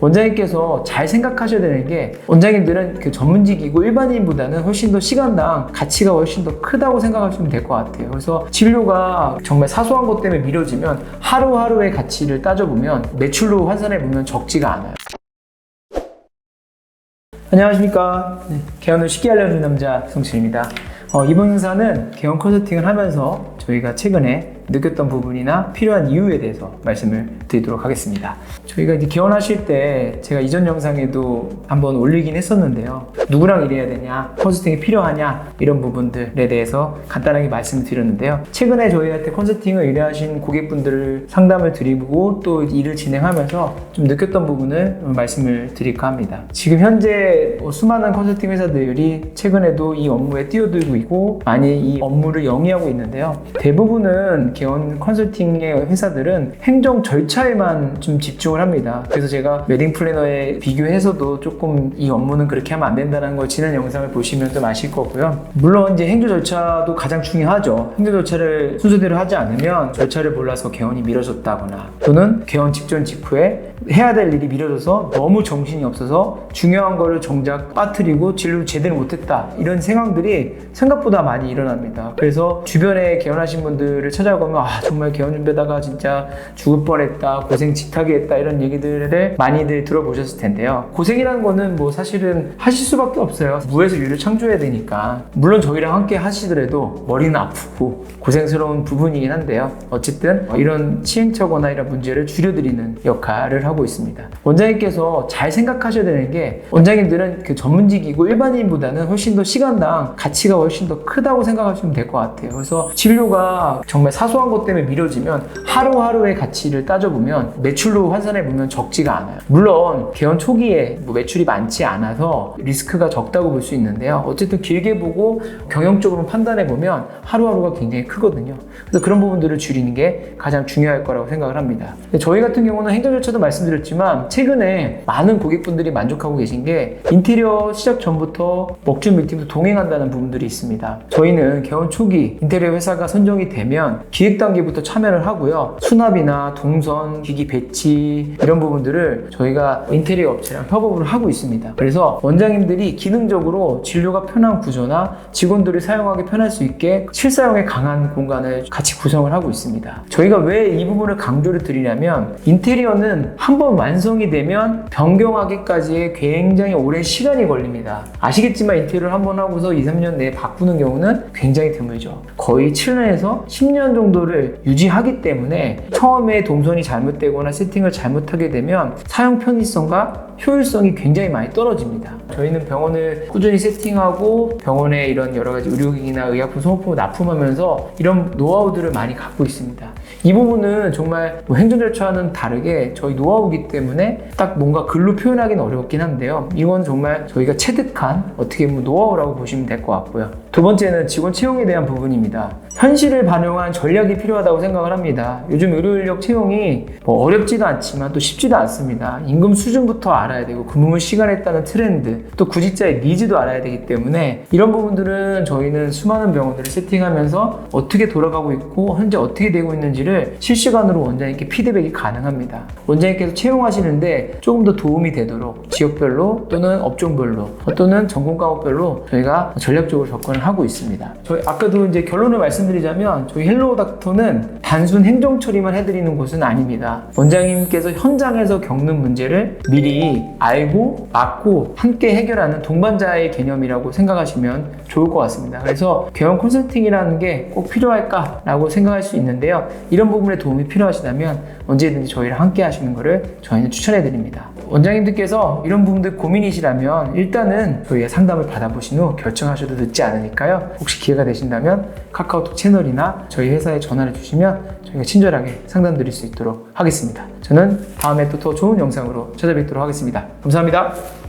원장님께서 잘 생각하셔야 되는 게 원장님들은 그 전문직이고 일반인보다는 훨씬 더 시간당 가치가 훨씬 더 크다고 생각하시면 될 것 같아요. 그래서 진료가 정말 사소한 것 때문에 미뤄지면 하루하루의 가치를 따져보면 매출로 환산해 보면 적지가 않아요. 안녕하십니까. 네, 개원을 쉽게 알려주는 남자 성실입니다. 어, 이번 영상은 개원 컨설팅을 하면서 저희가 최근에 느꼈던 부분이나 필요한 이유에 대해서 말씀을 드리도록 하겠습니다. 저희가 이제 개원하실 때 제가 이전 영상에도 한번 올리긴 했었는데요. 누구랑 일해야 되냐, 컨설팅이 필요하냐 이런 부분들에 대해서 간단하게 말씀을 드렸는데요. 최근에 저희한테 컨설팅을 의뢰하신 고객분들을 상담을 드리고 또 일을 진행하면서 좀 느꼈던 부분을 말씀을 드릴까 합니다. 지금 현재 뭐 수많은 컨설팅 회사들이 최근에도 이 업무에 뛰어들고 있고 많이 이 업무를 영위하고 있는데요. 대부분은 개원 컨설팅의 회사들은 행정 절차에만 좀 집중을 합니다. 그래서 제가 웨딩 플래너에 비교해서도 조금 이 업무는 그렇게 하면 안 된다는 걸 지난 영상을 보시면 좀 아실 거고요. 물론 이제 행정 절차도 가장 중요하죠. 행정 절차를 순서대로 하지 않으면 절차를 몰라서 개원이 미뤄졌다거나 또는 개원 직전 직후에 해야 될 일이 미뤄져서 너무 정신이 없어서 중요한 거를 정작 빠뜨리고 진료를 제대로 못했다 이런 상황들이 생각보다 많이 일어납니다. 그래서 주변에 개원하신 분들을 찾아가면 아 정말 개원 준비하다가 진짜 죽을 뻔했다 고생 짓하게 했다 이런 얘기들을 많이들 들어보셨을 텐데요. 고생이라는 거는 뭐 사실은 하실 수밖에 없어요. 무에서 유를 창조해야 되니까 물론 저희랑 함께 하시더라도 머리는 아프고 고생스러운 부분이긴 한데요. 어쨌든 이런 시행착오나 이런 문제를 줄여드리는 역할을 하고 있습니다. 원장님께서 잘 생각하셔야 되는 게 원장님들은 그 전문직이고 일반인보다는 훨씬 더 시간당 가치가 훨씬 더 크다고 생각하시면 될 것 같아요. 그래서 진료가 정말 사소한 것 때문에 미뤄지면 하루하루의 가치를 따져보면 매출로 환산해 보면 적지가 않아요. 물론 개원 초기에 뭐 매출이 많지 않아서 리스크가 적다고 볼 수 있는데요. 어쨌든 길게 보고 경영적으로 판단해 보면 하루하루가 굉장히 크거든요. 그래서 그런 부분들을 줄이는 게 가장 중요할 거라고 생각을 합니다. 저희 같은 경우는 행정 절차도 말씀 드렸지만 최근에 많은 고객분들이 만족하고 계신 게 인테리어 시작 전부터 먹준 밀팀도 동행한다는 부분들이 있습니다. 저희는 개원 초기 인테리어 회사가 선정이 되면 기획 단계부터 참여를 하고요. 수납이나 동선, 기기 배치 이런 부분들을 저희가 인테리어 업체랑 협업을 하고 있습니다. 그래서 원장님들이 기능적으로 진료가 편한 구조나 직원들이 사용하기 편할 수 있게 실사용에 강한 공간을 같이 구성을 하고 있습니다. 저희가 왜 이 부분을 강조를 드리냐면 인테리어는 한번 완성이 되면 변경하기까지의 굉장히 오랜 시간이 걸립니다. 아시겠지만 인테리어를 한번 하고서 2, 3년 내에 바꾸는 경우는 굉장히 드물죠. 거의 7년에서 10년 정도를 유지하기 때문에 처음에 동선이 잘못되거나 세팅을 잘못하게 되면 사용 편의성과 효율성이 굉장히 많이 떨어집니다. 저희는 병원을 꾸준히 세팅하고 병원에 이런 여러 가지 의료기기나 의약품 소모품을 납품하면서 이런 노하우들을 많이 갖고 있습니다. 이 부분은 정말 뭐 행정 절차와는 다르게 저희 노하우기 때문에 딱 뭔가 글로 표현하기는 어렵긴 한데요. 이건 정말 저희가 체득한 어떻게 보면 노하우라고 보시면 될 것 같고요. 두 번째는 직원 채용에 대한 부분입니다. 현실을 반영한 전략이 필요하다고 생각을 합니다. 요즘 의료 인력 채용이 뭐 어렵지도 않지만 또 쉽지도 않습니다. 임금 수준부터 알아야 되고 근무 시간에 따른 트렌드, 또 구직자의 니즈도 알아야 되기 때문에 이런 부분들은 저희는 수많은 병원들을 세팅하면서 어떻게 돌아가고 있고 현재 어떻게 되고 있는지를 실시간으로 원장님께 피드백이 가능합니다. 원장님께서 채용하시는데 조금 더 도움이 되도록 지역별로 또는 업종별로 또는 전공 과목별로 저희가 전략적으로 접근을 하고 있습니다. 저희 아까도 이제 결론을 말씀드리자면 저희 헬로우 닥터는 단순 행정 처리만 해드리는 곳은 아닙니다. 원장님께서 현장에서 겪는 문제를 미리 알고 막고 함께 해결하는 동반자의 개념이라고 생각하시면 좋을 것 같습니다. 그래서 개원 컨설팅이라는 게 꼭 필요할까라고 생각할 수 있는데요. 이런 부분에 도움이 필요하시다면 언제든지 저희랑 함께 하시는 것을 저희는 추천해 드립니다. 원장님들께서 이런 부분들 고민이시라면 일단은 저희의 상담을 받아보신 후 결정하셔도 늦지 않으니까요. 혹시 기회가 되신다면 카카오톡 채널이나 저희 회사에 전화를 주시면 저희가 친절하게 상담 드릴 수 있도록 하겠습니다. 저는 다음에 또 더 좋은 영상으로 찾아뵙도록 하겠습니다. 감사합니다.